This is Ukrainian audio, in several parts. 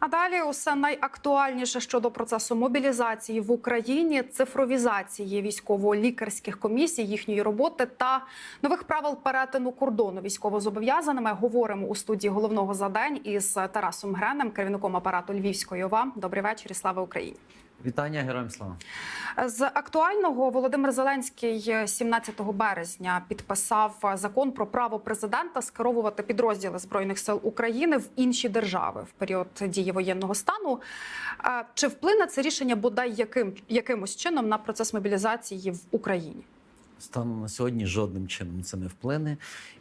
А далі усе найактуальніше щодо процесу мобілізації в Україні, цифровізації військово-лікарських комісій, їхньої роботи та нових правил перетину кордону військовозобов'язаними. Говоримо у студії головного за день із Тарасом Гренем, керівником апарату Львівської ОВА. Добрий вечір і слава Україні. Вітання героям слава. З актуального Володимир Зеленський 17 березня підписав закон про право президента скеровувати підрозділи збройних сил України в інші держави в період дії воєнного стану. Е, Чи вплине це рішення бодай яким якимось чином на процес мобілізації в Україні? Станом на сьогодні жодним чином це не вплине,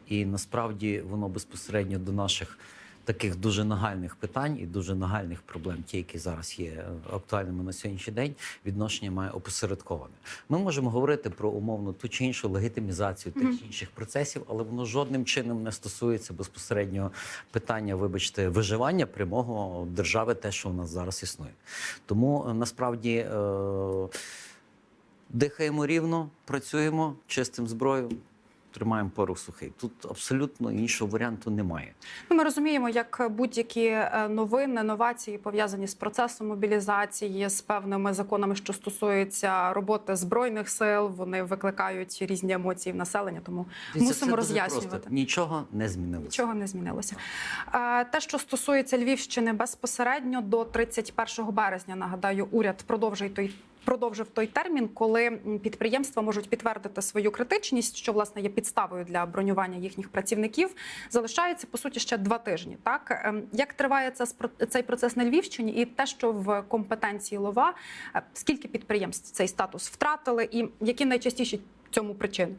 і насправді воно безпосередньо до наших таких дуже нагальних питань і дуже нагальних проблем, ті, які зараз є е, актуальними на сьогоднішній день, відношення має опосередковане. Ми можемо говорити про умовно ту чи іншу легітимізацію тих чи інших процесів, але воно жодним чином не стосується безпосередньо питання, вибачте, виживання прямого держави, те, що у нас зараз існує. Тому е, насправді. Е- Дихаємо рівно, працюємо, чистим зброю, тримаємо порох сухий. Тут абсолютно іншого варіанту немає. Ну, Ми розуміємо, як будь-які е, новини, новації пов'язані з процесом мобілізації, з певними законами, що стосуються роботи збройних сил. Вони викликають різні емоції в населення, тому Дивіться, мусимо роз'яснювати. просто. Нічого не змінилося. Нічого не змінилося. Е, Те, що стосується Львівщини, безпосередньо до 31 березня, нагадаю, уряд продовжує той. Продовжив той термін, коли підприємства можуть підтвердити свою критичність, що власне є підставою для бронювання їхніх працівників. Залишається по суті ще два тижні. Так Ем, як триває цей процес на Львівщині, і те, що в компетенції лова, е, скільки підприємств цей статус втратили, і які найчастіші цьому причини?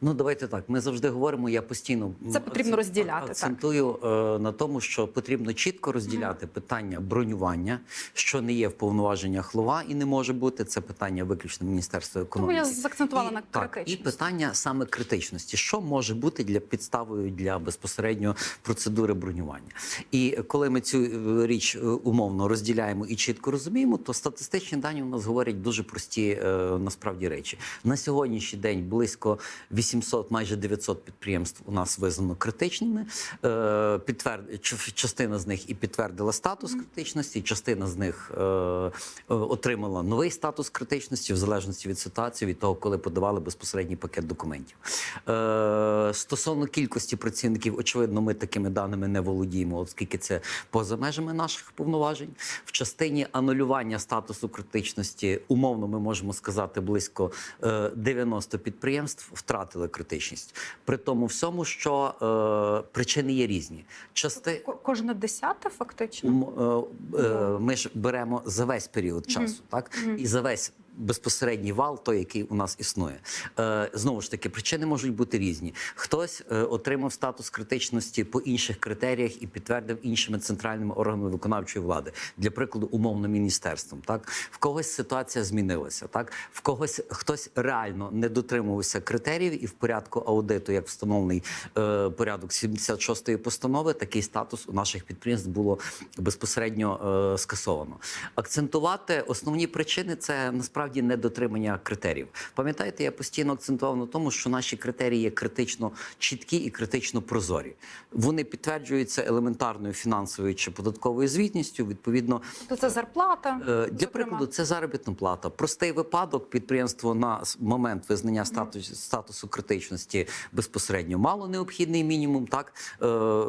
Ну давайте так. Ми завжди говоримо. Я постійно Це потрібно акцент- розділяти. Акцентую е, на тому, що потрібно чітко розділяти питання бронювання, що не є в повноваженнях лова і не може бути. Це питання виключно міністерства Тому економіки. я заакцентувала І- на так, і питання саме критичності, що може бути для підставою для безпосередньо процедури бронювання. І коли ми цю е, річ е, умовно розділяємо і чітко розуміємо, то статистичні дані у нас говорять дуже прості насправді речі. На сьогоднішній день близько 800, майже 900 підприємств у нас визнано критичними. Е, підтверд... частина з них і підтвердила статус критичності, частина з них е, е, отримала новий статус критичності в залежності від ситуації, від того, коли подавали безпосередній пакет документів. Стосовно кількості працівників, очевидно, ми такими даними не володіємо, оскільки це поза межами наших повноважень. В частині анулювання статусу критичності, умовно, ми можемо сказати, близько е, 90 підприємств втратили критичність. При тому всьому, що е, причини є різні. Части Ко- Кожне десяте фактично. М, е, е, ми ж беремо за весь період часу, так і за весь. Безпосередній вал, той, який у нас існує, е, знову ж таки, причини можуть бути різні. Хтось е, отримав статус критичності по інших критеріях і підтвердив іншими центральними органами виконавчої влади, для прикладу, умовно міністерством. Так в когось ситуація змінилася. Так в когось хтось реально не дотримувався критеріїв, і в порядку аудиту, як встановлений е, порядок 76-ї постанови, такий статус у наших підприємств було безпосередньо скасовано. Акцентувати основні причини це насправді недотримання критеріїв. Пам'ятаєте, я постійно акцентував на тому, що наші критерії є критично чіткі і критично прозорі. Вони підтверджуються елементарною фінансовою чи податковою звітністю. Відповідно, То це зарплата. Е, Для зокрема. прикладу, це заробітна плата. Простий випадок. Підприємство на момент визнання статусу, статусу критичності безпосередньо мало необхідний мінімум. Так Е,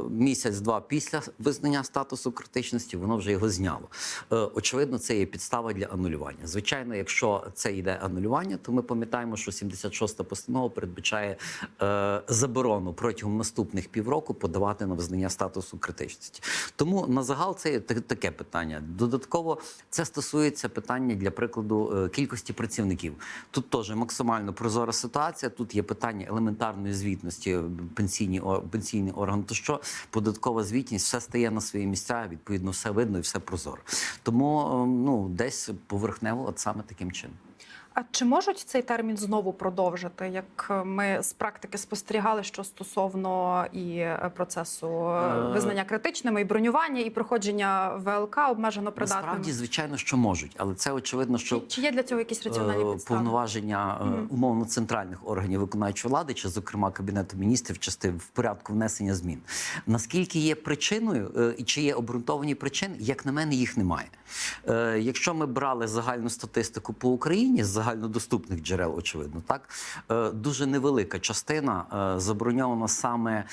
місяць-два після визнання статусу критичності воно вже його зняло. Е, Очевидно, це є підстава для анулювання. Звичайно, якщо це йде анулювання, то ми пам'ятаємо, що 76-та постанова передбачає е, заборону протягом наступних півроку подавати на визнання статусу критичності. Тому на загал це таке питання. Додатково це стосується питання для прикладу е, кількості працівників. Тут теж максимально прозора ситуація. Тут є питання елементарної звітності, е, пенсійні пенсійний орган. То що податкова звітність все стає на свої місця. Відповідно, все видно і все прозоро. Тому е, ну десь поверхнево, от саме таким чином. attention. А чи можуть цей термін знову продовжити? Як е, ми з практики спостерігали, що стосовно і е, процесу е, визнання критичними, і бронювання, і проходження ВЛК обмежено придатними? Насправді, звичайно, що можуть, але це очевидно, що Чи, чи є для цього якісь раціональні підстави? повноваження умовно центральних органів виконавчої влади, чи зокрема кабінету міністрів, части в порядку внесення змін. Наскільки є причиною і чи є обґрунтовані причини, як на мене, їх немає. Якщо ми брали загальну статистику по Україні з загальнодоступних джерел, очевидно, так е, дуже невелика частина е, заброньована саме.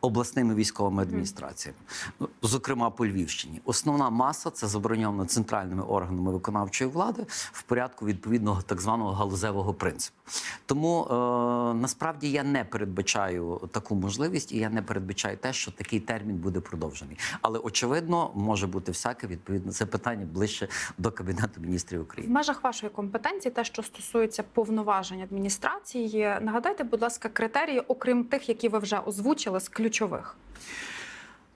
Обласними військовими адміністраціями, Ну, зокрема по Львівщині, основна маса це заброньовано центральними органами виконавчої влади в порядку відповідного так званого галузевого принципу. Тому е, насправді я не передбачаю таку можливість, і я не передбачаю те, що такий термін буде продовжений. Але очевидно, може бути всяке відповідно. Це питання ближче до кабінету міністрів В України. межах вашої компетенції, те, що стосується повноважень адміністрації, нагадайте, будь ласка, критерії, окрім тих, які ви вже озвучили, з ключових.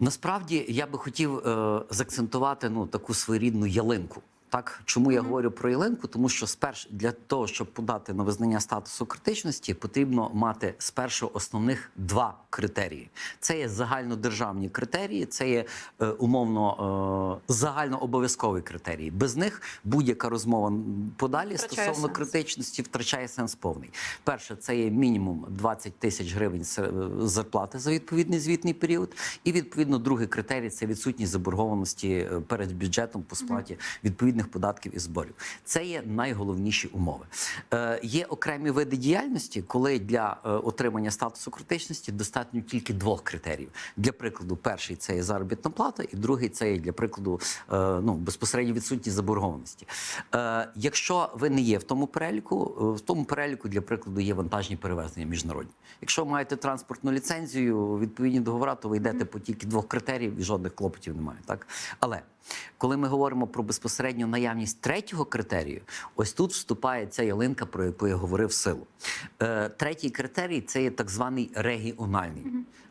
Насправді я би хотів е, заакцентувати ну таку своєрідну ялинку. Так, чому я говорю про ялинку? Тому що сперш для того, щоб подати на визнання статусу критичності, потрібно мати спершу основних два критерії. Це є загальнодержавні критерії, це є е, умовно е, загальнообов'язкові критерії. Без них будь-яка розмова подалі Втрачає стосовно сенс. критичності втрачає сенс повний. Перше, це є мінімум 20 тисяч гривень е, зарплати за відповідний звітний період. І відповідно другий критерій це відсутність заборгованості е, перед бюджетом по сплаті відповідних податків і зборів. Це є найголовніші умови. Е, є окремі види діяльності, коли для е, отримання статусу критичності достатньо тільки двох критеріїв. Для прикладу, перший це є заробітна плата, і другий це є для прикладу е, ну безпосередньо відсутність заборгованості. Е, якщо ви не є в тому переліку, е, в тому переліку для прикладу є вантажні перевезення міжнародні. Якщо маєте транспортну ліцензію, відповідні договори, то ви йдете по тільки двох критеріїв і жодних клопотів немає. Так але коли ми говоримо про безпосередню наявність третього критерію, ось тут вступає ця ялинка, про яку я говорив в силу. Е, третій критерій це є так званий регіональний.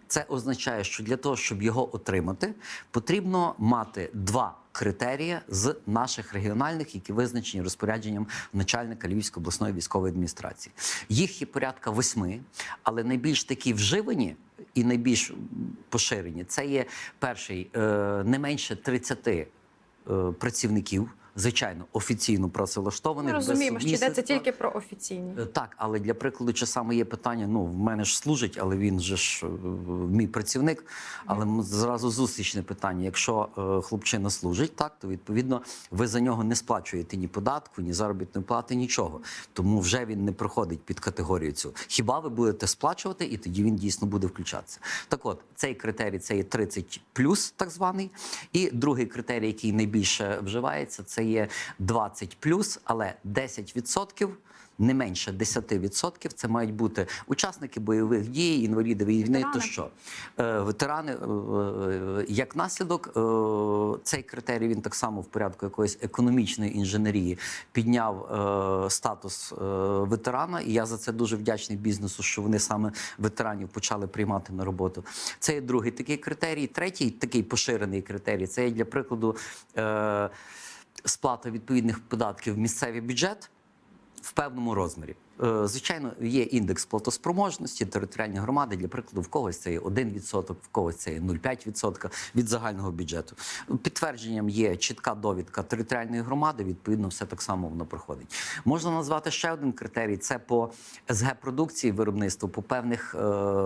Це означає, що для того, щоб його отримати, потрібно мати два критерії з наших регіональних, які визначені розпорядженням начальника Львівської обласної військової адміністрації. Їх є порядка восьми, але найбільш такі вживані і найбільш поширені це є перший е, не менше 30 е, працівників. Звичайно, офіційно працевлаштованих Ми розуміємо, що йдеться тільки про офіційні. Е, Так, але для прикладу, часами є питання. Ну, в мене ж служить, але він же ж е, мій працівник. Але зразу зустрічне питання. Якщо е, хлопчина служить, так то відповідно ви за нього не сплачуєте ні податку, ні заробітної плати, нічого. Тому вже він не проходить під категорію цю. Хіба ви будете сплачувати, і тоді він дійсно буде включатися. Так, от цей критерій це є 30 плюс, так званий. І другий критерій, який найбільше вживається, це є 20 плюс, але 10% не менше 10% це мають бути учасники бойових дій, інваліди війни. Ветерани. То що е, ветерани, е, е, як наслідок, цей критерій він так само в порядку якоїсь економічної інженерії підняв статус ветерана. І я за це дуже вдячний бізнесу, що вони саме ветеранів почали приймати на роботу. Це є другий такий критерій. Третій такий поширений критерій це є для прикладу. Е, Сплата відповідних податків в місцевий бюджет в певному розмірі. Е, Звичайно, є індекс платоспроможності територіальні громади. Для прикладу, в когось це є 1%, в когось це є 0,5% від загального бюджету. Підтвердженням є чітка довідка територіальної громади. Відповідно, все так само воно проходить. Можна назвати ще один критерій: це по СГ продукції виробництва, по певних е,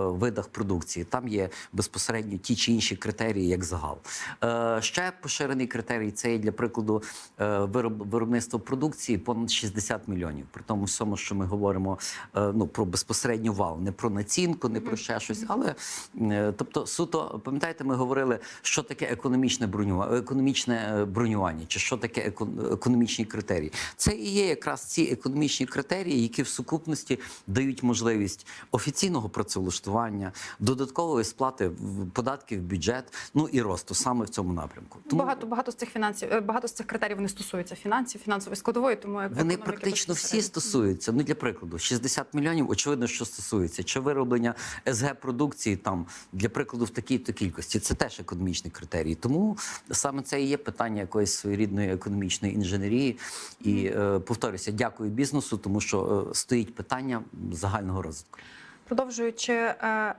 видах продукції. Там є безпосередньо ті чи інші критерії, як загал. Е, ще поширений критерій це є для прикладу е, вироб, виробництво продукції понад 60 мільйонів. При тому всьому, що ми говоримо е, ну, про безпосередню вал, не про націнку, не про ще щось. Але е, тобто, суто, пам'ятаєте, ми говорили, що таке економічне бронювання, економічне е, бронювання, чи що таке екон- економічні критерії. Це і є якраз ці економічні критерії, які в сукупності дають можливість офіційного працевлаштування, додаткової сплати податків в бюджет, ну і росту саме в цьому напрямку. Багато багато з цих фінансів, багато з цих критерій вони стосуються фінансів, фінансової складової, тому як Вони практично всі стосуються. Ну для прикладу, прикладу, 60 мільйонів, очевидно, що стосується чи вироблення СГ продукції там для прикладу в такій-то кількості. Це теж економічний критерій. Тому саме це і є питання якоїсь своєрідної економічної інженерії. І е, повторюся, дякую бізнесу, тому що е, стоїть питання загального розвитку. Продовжуючи е, е,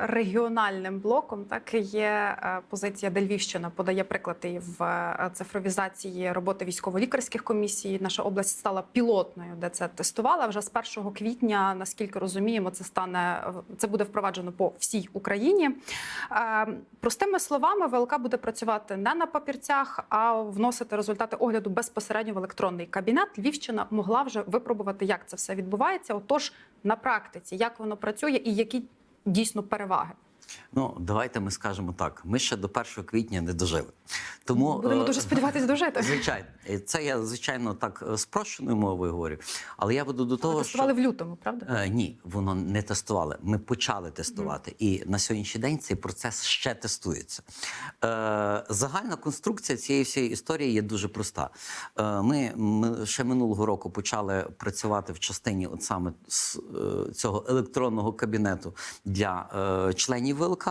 регіональним блоком, так є е, позиція, де Львівщина подає приклади в цифровізації роботи військово-лікарських комісій. Наша область стала пілотною, де це тестувала. Вже з 1 квітня, наскільки розуміємо, це стане це буде впроваджено по всій Україні. Простими словами, ВЛК буде працювати не на папірцях, а вносити результати огляду безпосередньо в електронний кабінет. Львівщина могла вже випробувати, як це все відбувається. Отож, на практиці, як воно працює і які дійсно переваги. Ну давайте ми скажемо так: ми ще до 1 квітня не дожили. Тому Будемо е, дуже сподіватися дожити. Звичайно, це я звичайно так е, спрощеною мовою говорю. Але я буду до того, Але тестували що в лютому, правда? Е, ні, воно не тестували. Ми почали тестувати, і на сьогоднішній день цей процес ще тестується. Е, загальна конструкція цієї всієї історії є дуже проста. Е, ми, ми ще минулого року почали працювати в частині от саме з, е, цього електронного кабінету для е, членів ВЛК,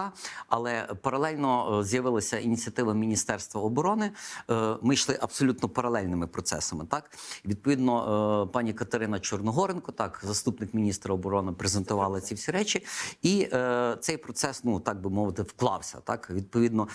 але паралельно е, з'явилася ініціатива Міністерства оборони. Е, ми йшли абсолютно паралельними процесами. Так, відповідно, е, пані Катерина Чорногоренко, так, заступник міністра оборони, презентувала ці всі речі, і цей процес, ну так би мовити, вклався. Так, відповідно,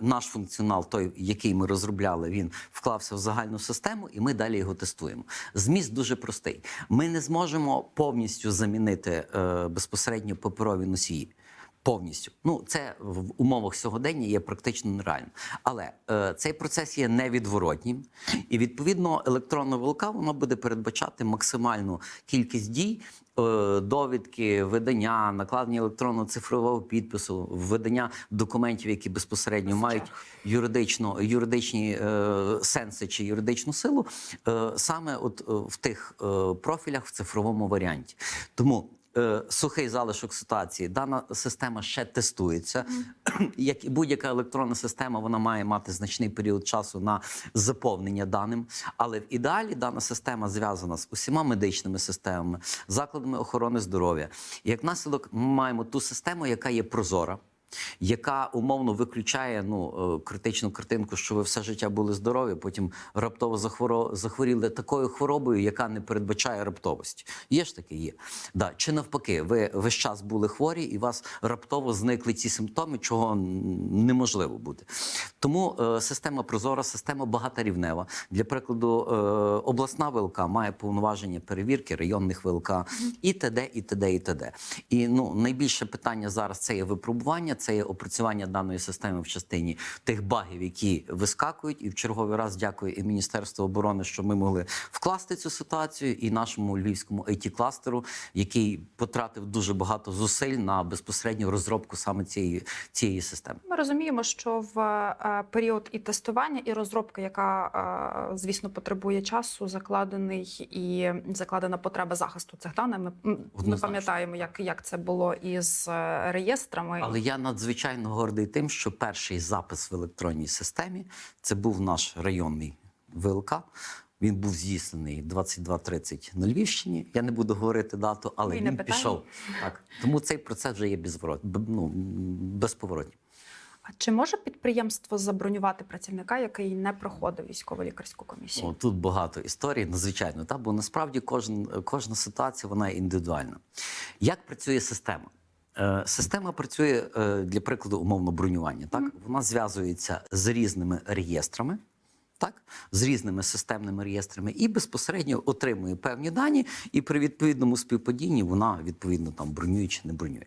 наш функціонал, той, який ми розробляли, він вклався в загальну систему, і ми далі його тестуємо. Зміст дуже простий. Ми не зможемо повністю замінити безпосередньо паперові носії. Повністю, ну це в умовах сьогодення є практично нереально. Але е, цей процес є невідворотнім, і відповідно електронна вилка вона буде передбачати максимальну кількість дій. е, Довідки, видання, накладення електронного цифрового підпису, введення документів, які безпосередньо мають юридично, юридичні е, сенси чи юридичну силу, е, саме от е, в тих е, профілях в цифровому варіанті. Тому е, сухий залишок ситуації. Дана система ще тестується. Як і будь-яка електронна система, вона має мати значний період часу на заповнення даним. Але в ідеалі дана система зв'язана з усіма медичними системами, закладами охорони здоров'я. Як наслідок, ми маємо ту систему, яка є прозора. Яка умовно виключає ну е, критичну картинку, що ви все життя були здорові, потім раптово захворо, захворіли такою хворобою, яка не передбачає раптовості. Є ж таке, є. Да. Чи навпаки, ви весь час були хворі, і у вас раптово зникли ці симптоми, чого неможливо бути. Тому е, система прозора, система багаторівнева. Для прикладу, е, обласна ВЛК має повноваження перевірки районних ВЛК і т.д., і т.д., і т.д. І ну найбільше питання зараз це є випробування, це є опрацювання даної системи в частині тих багів, які вискакують. І в черговий раз дякую і Міністерству оборони, що ми могли вкласти цю ситуацію, і нашому львівському it кластеру який потратив дуже багато зусиль на безпосередню розробку саме цієї, цієї системи. Ми розуміємо, що в е, період і тестування, і розробки, яка е, звісно потребує часу, закладений і закладена потреба захисту цих даних. Ми, ми пам'ятаємо, як, як це було із е, реєстрами. Але я надзвичайно гордий тим, що перший запис в електронній системі це був наш районний ВЛК. Він був здійснений 22.30 на Львівщині. Я не буду говорити дату, але він питаємо. пішов. Так тому цей процес вже є безворот, ну, безповоротній. А чи може підприємство забронювати працівника, який не проходив військово-лікарську комісію? О, тут багато історій, надзвичайно, та, бо насправді кожен, кожна ситуація вона індивідуальна. Як працює система? Е, Система працює е, для прикладу умовно бронювання. Так вона зв'язується з різними реєстрами, так з різними системними реєстрами, і безпосередньо отримує певні дані, і при відповідному співпадінні вона відповідно там бронює чи не бронює.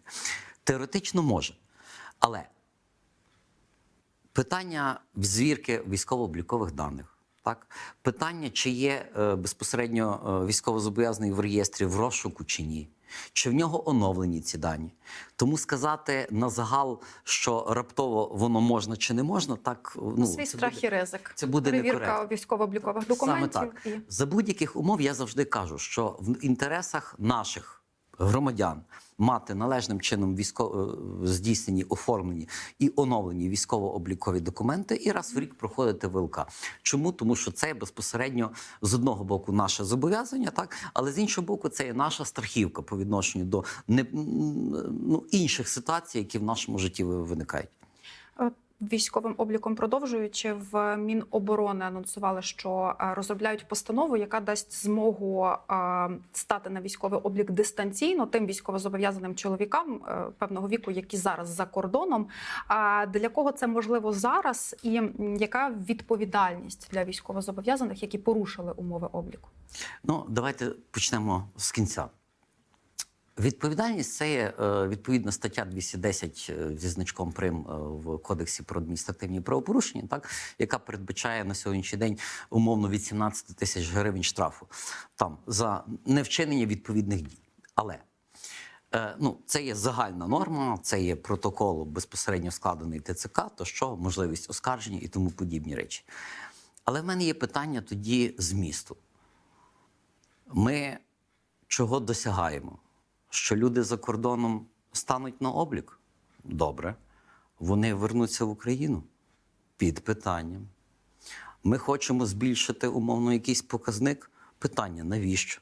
Теоретично може, але Питання звірки військово-облікових даних. Так, питання, чи є е, безпосередньо е, військовозобов'язаний в реєстрі в розшуку чи ні, чи в нього оновлені ці дані. Тому сказати на загал, що раптово воно можна чи не можна, так ну Свій це страх буде- і ризик. це буде Перевірка військово-облікових документів. Саме так. І... За будь-яких умов я завжди кажу, що в інтересах наших громадян мати належним чином військово е, здійснені, оформлені і оновлені військово-облікові документи і раз в рік проходити ВЛК. Чому? Тому що це безпосередньо з одного боку наше зобов'язання, так але з іншого боку, це є наша страхівка по відношенню до не, ну, інших ситуацій, які в нашому житті виникають. Військовим обліком продовжуючи в Міноборони анонсували, що е, розробляють постанову, яка дасть змогу е, стати на військовий облік дистанційно тим військовозобов'язаним чоловікам е, певного віку, які зараз за кордоном. А для кого це можливо зараз, і яка відповідальність для військовозобов'язаних, які порушили умови обліку? Ну, давайте почнемо з кінця. Відповідальність це є е, відповідна стаття 210 е, зі значком Прим е, в Кодексі про адміністративні правопорушення, так яка передбачає на сьогоднішній день умовно від 17 тисяч гривень штрафу там за невчинення відповідних дій. Але ну, це є загальна норма, це є протокол безпосередньо складений ТЦК, то що можливість оскарження і тому подібні речі. Але в мене є питання тоді змісту. Ми чого досягаємо? Що люди за кордоном стануть на облік? Добре. Вони вернуться в Україну під питанням. Ми хочемо збільшити умовно якийсь показник. Питання навіщо?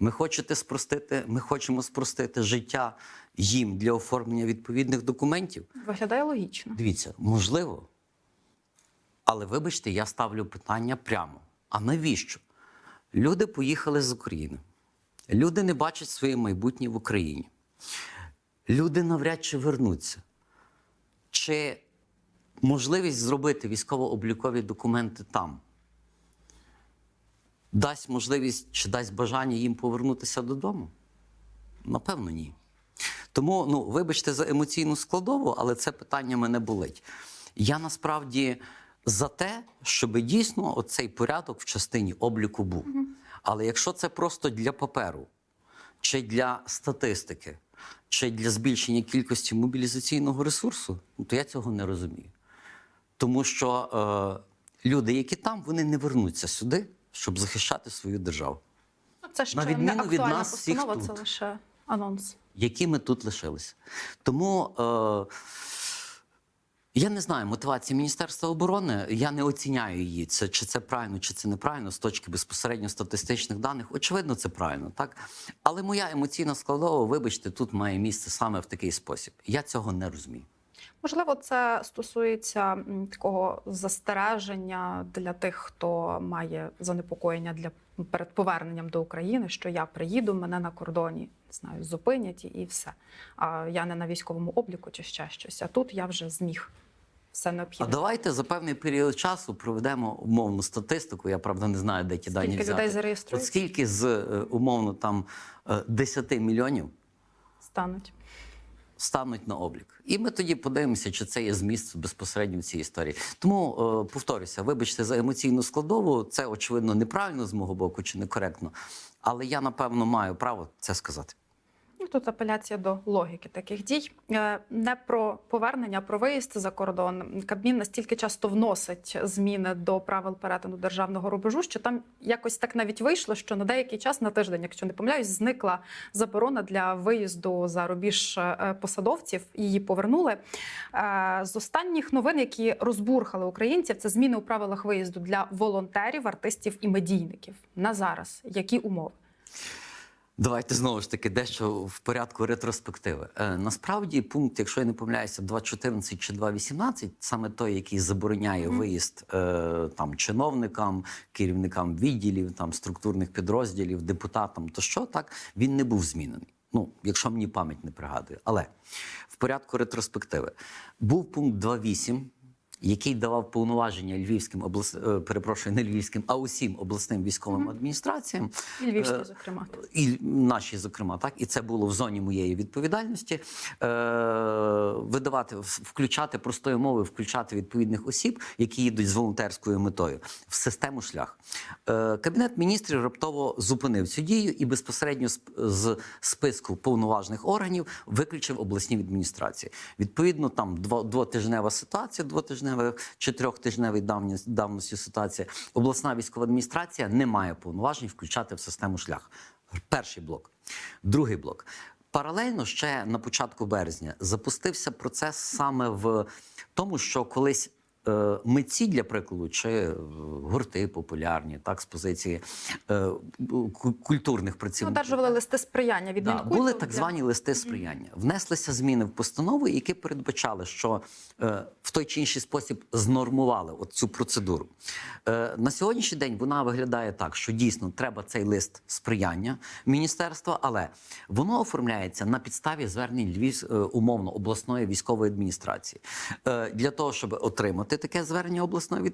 Ми, хочете спростити, ми хочемо спростити життя їм для оформлення відповідних документів. Виглядає логічно. Дивіться, можливо. Але вибачте, я ставлю питання прямо. А навіщо? Люди поїхали з України. Люди не бачать своє майбутнє в Україні. Люди навряд чи вернуться. Чи можливість зробити військово-облікові документи там дасть можливість чи дасть бажання їм повернутися додому? Напевно, ні. Тому, ну, вибачте за емоційну складову, але це питання мене болить. Я насправді за те, щоб дійсно оцей порядок в частині обліку був. Але якщо це просто для паперу, чи для статистики, чи для збільшення кількості мобілізаційного ресурсу, ну, то я цього не розумію. Тому що е, люди, які там, вони не вернуться сюди, щоб захищати свою державу. Ну, Це ще На не від нас всіх постанова, це лише анонс. які ми тут лишилися. Тому е, я не знаю мотивації Міністерства оборони. Я не оціняю її. Це чи це правильно, чи це неправильно з точки безпосередньо статистичних даних. Очевидно, це правильно, так. Але моя емоційна складова, вибачте, тут має місце саме в такий спосіб. Я цього не розумію. Можливо, це стосується такого застереження для тих, хто має занепокоєння для перед поверненням до України, що я приїду, мене на кордоні знаю, зупинять і все. А я не на військовому обліку чи ще щось. А тут я вже зміг все А необхідне. давайте за певний період часу проведемо умовну статистику. Я правда не знаю, де ті дані взяти. людей От зареєструють, скільки з е, умовно там е, 10 мільйонів стануть. стануть на облік. І ми тоді подивимося, чи це є зміст безпосередньо в цій історії. Тому е, повторюся, вибачте за емоційну складову. Це очевидно неправильно з мого боку чи некоректно. Але я напевно маю право це сказати. Тут апеляція до логіки таких дій. Е, Не про повернення, а про виїзд за кордон. Кабмін настільки часто вносить зміни до правил перетину державного рубежу, що там якось так навіть вийшло, що на деякий час на тиждень, якщо не помиляюсь, зникла заборона для виїзду за рубіж е, посадовців. Її повернули. Е, З останніх новин, які розбурхали українців, це зміни у правилах виїзду для волонтерів, артистів і медійників. На зараз які умови? Давайте знову ж таки дещо в порядку ретроспективи. Е, насправді, пункт, якщо я не помиляюся, 2.14 чи 2.18, саме той, який забороняє виїзд е, там чиновникам, керівникам відділів, там структурних підрозділів, депутатам, то що так він не був змінений. Ну, якщо мені пам'ять не пригадує. Але в порядку ретроспективи був пункт 2.8, який давав повноваження львівським облас... е, перепрошую, не львівським, а усім обласним військовим адміністраціям І Львівські, Е, зокрема. і наші, зокрема, так і це було в зоні моєї відповідальності. Е, видавати, включати простою мовою, включати відповідних осіб, які їдуть з волонтерською метою в систему шлях. Е, Кабінет міністрів раптово зупинив цю дію і безпосередньо з, з списку повноважних органів виключив обласні адміністрації. Відповідно, там дво- двотижнева ситуація, двотижнева трьохтижневих чи трьохтижневої давності ситуації Обласна військова адміністрація не має повноважень включати в систему шлях. Перший блок. Другий блок. Паралельно ще на початку березня запустився процес саме в тому, що колись. Е, Митці, для прикладу, чи е, гурти популярні, так з позиції е, культурних Ну, працівників. одержували листи сприяння від Да, були так звані листи сприяння. Внеслися зміни в постанову, які передбачали, що в той чи інший спосіб знормували от цю процедуру. На сьогоднішній день вона виглядає так, що дійсно треба цей лист сприяння міністерства, але воно оформляється на підставі звернень Львів умовно обласної військової адміністрації. Для того, щоб отримати таке звернення обласної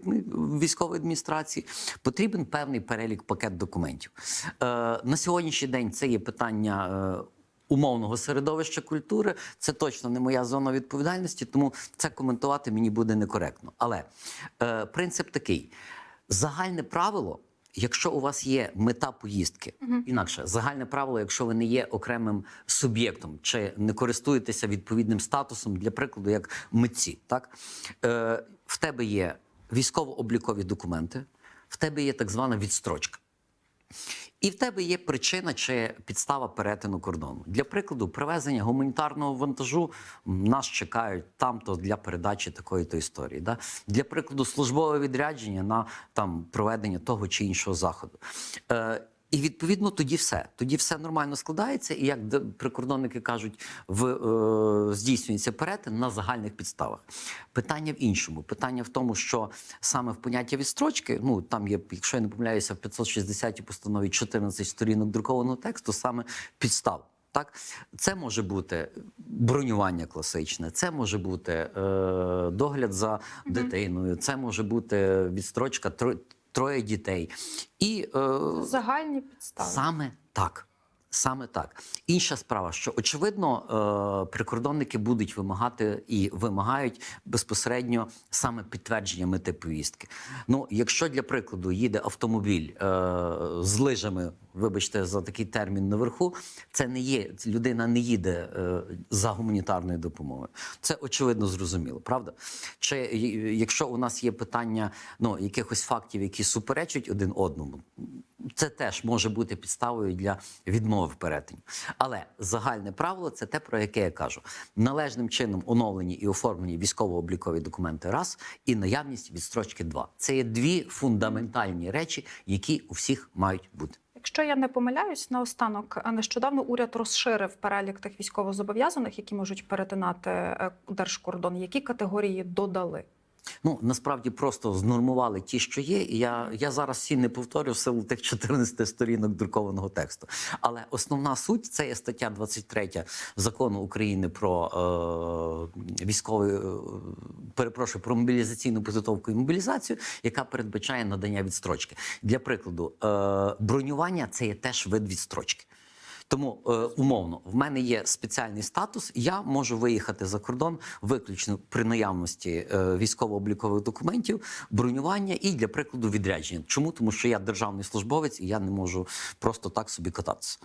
військової адміністрації, потрібен певний перелік пакет документів. Е, на сьогоднішній день це є питання. е, Умовного середовища культури це точно не моя зона відповідальності, тому це коментувати мені буде некоректно. Але е, принцип такий: загальне правило, якщо у вас є мета поїздки, інакше загальне правило, якщо ви не є окремим суб'єктом чи не користуєтеся відповідним статусом, для прикладу, як митці, так е, в тебе є військово-облікові документи, в тебе є так звана відстрочка. І в тебе є причина чи підстава перетину кордону. Для прикладу, привезення гуманітарного вантажу нас чекають там-то для передачі такої то історії. Да? Для прикладу, службове відрядження на там проведення того чи іншого заходу. Е, і відповідно тоді все. Тоді все нормально складається, і як прикордонники кажуть, в, е, здійснюється перетин на загальних підставах. Питання в іншому. Питання в тому, що саме в поняття відстрочки, ну там є, якщо я не помиляюся, в 560 постанові 14 сторінок друкованого тексту, саме підстав. Так, це може бути бронювання класичне, це може бути е, догляд за дитиною, це може бути відстрочка тро- троє дітей. І е, загальні підстави. Саме так. Саме так. Інша справа, що очевидно, е, прикордонники будуть вимагати і вимагають безпосередньо саме підтвердження мети повістки. Ну, якщо для прикладу їде автомобіль е, з лижами, вибачте за такий термін наверху, це не є людина не їде е, за гуманітарною допомогою. Це очевидно зрозуміло, правда? Чи якщо у нас є питання ну, якихось фактів, які суперечать один одному, це теж може бути підставою для відмови в перетині. Але загальне правило це те, про яке я кажу: належним чином оновлені і оформлені військово-облікові документи раз і наявність відстрочки два. Це є дві фундаментальні речі, які у всіх мають бути. Якщо я не помиляюсь, наостанок а нещодавно уряд розширив перелік тих військовозобов'язаних, які можуть перетинати е, держкордон. Які категорії додали? Ну насправді просто знормували ті, що є. І я, я зараз всі не повторю в силу тих 14 сторінок друкованого тексту. Але основна суть це є стаття 23 закону України про е, військовий, е, перепрошую, про мобілізаційну підготовку і мобілізацію, яка передбачає надання відстрочки. Для прикладу, е, бронювання це є теж вид відстрочки. Тому е, умовно, в мене є спеціальний статус. Я можу виїхати за кордон виключно при наявності е, військово-облікових документів, бронювання і для прикладу відрядження. Чому? Тому що я державний службовець і я не можу просто так собі кататися.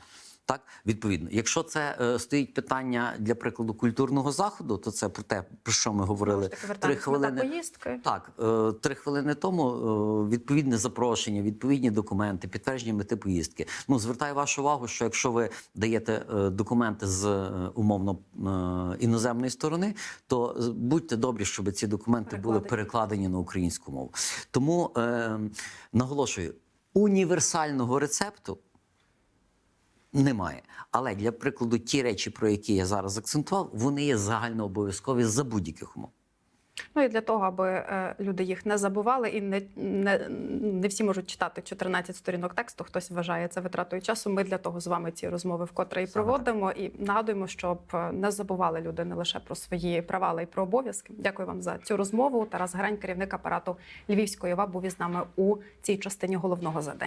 Так, відповідно, якщо це е, стоїть питання для прикладу культурного заходу, то це про те, про що ми говорили Таки три хвилини. поїздки. Так, е, три хвилини тому е, відповідне запрошення, відповідні документи, підтвердження мети поїздки. Ну звертаю вашу увагу, що якщо ви даєте е, документи з е, умовно е, іноземної сторони, то будьте добрі, щоб ці документи були Перекладені. перекладені на українську мову. Тому е, наголошую, універсального рецепту. Немає. Але для прикладу, ті речі, про які я зараз акцентував, вони є загальнообов'язкові за будь-яких умов. Ну і для того, аби е, люди їх не забували, і не, не, не всі можуть читати 14 сторінок тексту. Хтось вважає це витратою часу. Ми для того з вами ці розмови вкотре і проводимо. І нагадуємо, щоб е, не забували люди не лише про свої права, але й про обов'язки. Дякую вам за цю розмову. Тарас Грань, керівник апарату Львівської ОВА, був із нами у цій частині головного задання.